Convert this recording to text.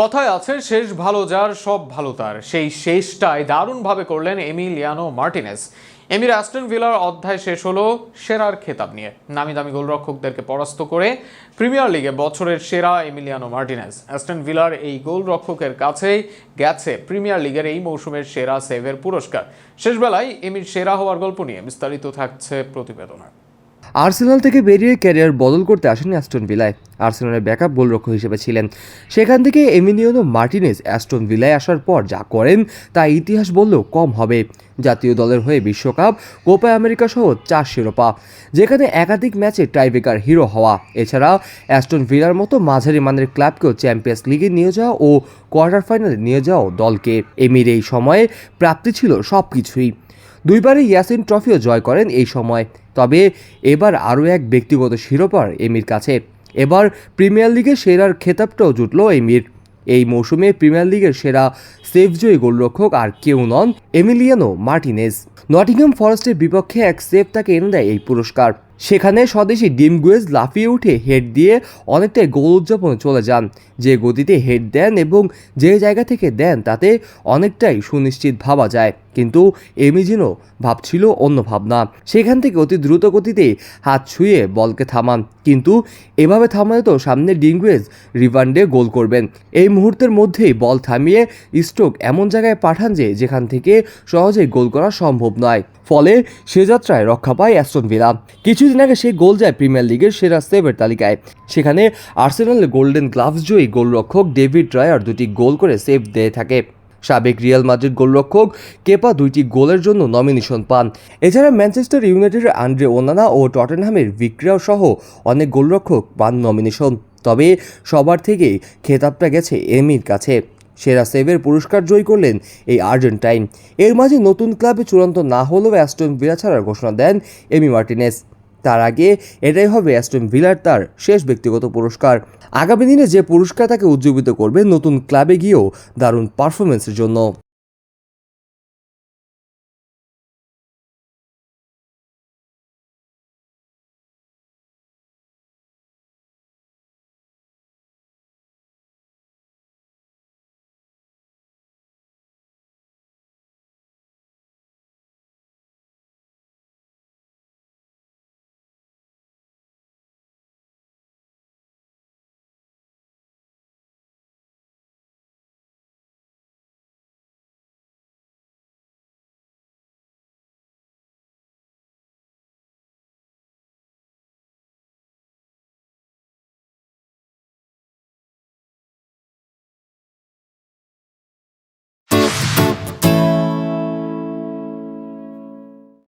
কথায় আছে, শেষ ভালো যার, সব ভালো তার। সেই শেষটাই দারুণভাবে করলেন এমিলিয়ানো মার্টিনেস। এমির অ্যাস্টন ভিলার অধ্যায় শেষ হলো সেরার খেতাব নিয়ে। নামি দামি গোলরক্ষকদেরকে পরাস্ত করে প্রিমিয়ার লিগে বছরের সেরা এমিলিয়ানো মার্টিনেস। অ্যাস্টন ভিলার এই গোলরক্ষকের কাছেই গেছে প্রিমিয়ার লিগের এই মৌসুমের সেরা সেভের পুরস্কার। শেষবেলায় এমির সেরা হওয়ার গল্প নিয়ে বিস্তারিত থাকছে প্রতিবেদনায় আর্সেনাল থেকে বেরিয়ে ক্যারিয়ার বদল করতে আসেন অ্যাস্টন ভিলায়। আর্সেনালের ব্যাকআপ গোলরক্ষক হিসেবে ছিলেন। সেখান থেকে এমিনিয়নো মার্টিনেস অ্যাস্টন ভিলায় আসার পর যা করেন, তা ইতিহাস বললেও কম হবে। জাতীয় দলের হয়ে বিশ্বকাপ, কোপা আমেরিকা সহ চার শিরোপা, যেখানে একাধিক ম্যাচে টাইব্রেকার হিরো হওয়া। এছাড়া অ্যাস্টন ভিলার মতো মাঝারি মানের ক্লাবকেও চ্যাম্পিয়ন্স লিগে নিয়ে যাওয়া ও কোয়ার্টার ফাইনালে নিয়ে যাওয়া দলকে। এমির এই সময়ে প্রাপ্তি ছিল সব কিছুই দুইবারই ইয়াসিন ট্রফিও জয় করেন এই সময়। তবে এবার আরও এক ব্যক্তিগত শিরোপার এমির কাছে। এবার প্রিমিয়ার লিগের সেরার খেতাবটাও জুটল এমির। এই মৌসুমে প্রিমিয়ার লিগের সেরা সেফজয়ী গোলরক্ষক আর কেউ নন এমিলিয়ানো মার্টিনেজ। নটিংহাম ফরেস্টের বিপক্ষে এক সেফ তাকে এনে দেয় এই পুরস্কার। সেখানে স্বদেশি ডিমগুয়েজ লাফিয়ে উঠে হেড দিয়ে অনেকটাই গোল উদযাপনে চলে যান। যে গতিতে হেড দেন এবং যে জায়গা থেকে দেন, তাতে অনেকটাই সুনিশ্চিত ভাবা যায়। কিন্তু এমিজিনো ভাবছিল অন্য ভাবনা। সেখান থেকে অতি দ্রুত গতিতে হাত ছুঁয়ে বলকে থামান। কিন্তু এভাবে থামালে তো সামনে ডিঙ্গুয়েজ রিভান্ডে গোল করবেন। এই মুহূর্তের মধ্যেই বল থামিয়ে স্ট্রোক এমন জায়গায় পাঠান যে যেখান থেকে সহজেই গোল করা সম্ভব নয়। ফলে সে যাত্রায় রক্ষা পায় অ্যাস্টন ভিলা। কিছুদিন আগে সে গোল যায় প্রিমিয়ার লিগের সেরা সেভের তালিকায়। সেখানে আর্সেনাল গোল্ডেন গ্লাভস জয়ী গোলরক্ষক ডেভিড ড্রায়ার দুটি গোল করে সেভ দিয়ে থাকে। সাবেক রিয়াল মাদ্রিদ গোলরক্ষক কেপা দুইটি গোলের জন্য নমিনেশন পান। এছাড়া ম্যানচেস্টার ইউনাইটেডের আন্দ্রে ওনানা ও টটেনহামের ভিক্রিয়াও সহ অনেক গোলরক্ষক পান নমিনেশন তবে সবার থেকেই খেতাবটা গেছে এমির কাছে। সেরা সেভের পুরস্কার জয় করলেন এই আর্জেন্টাইন। এর মাঝে নতুন ক্লাবে চূড়ান্ত না হলেও অ্যাস্টন ভিলা ছাড়ার ঘোষণা দেন এমি মার্টিনেস। তার আগে এটাই হবে অ্যাস্টন ভিলার তার শেষ ব্যক্তিগত পুরস্কার। আগামী দিনে যে পুরস্কার তাকে উজ্জীবিত করবে, নতুন ক্লাবে গিয়েও দারুণ পারফরমেন্সের জন্য।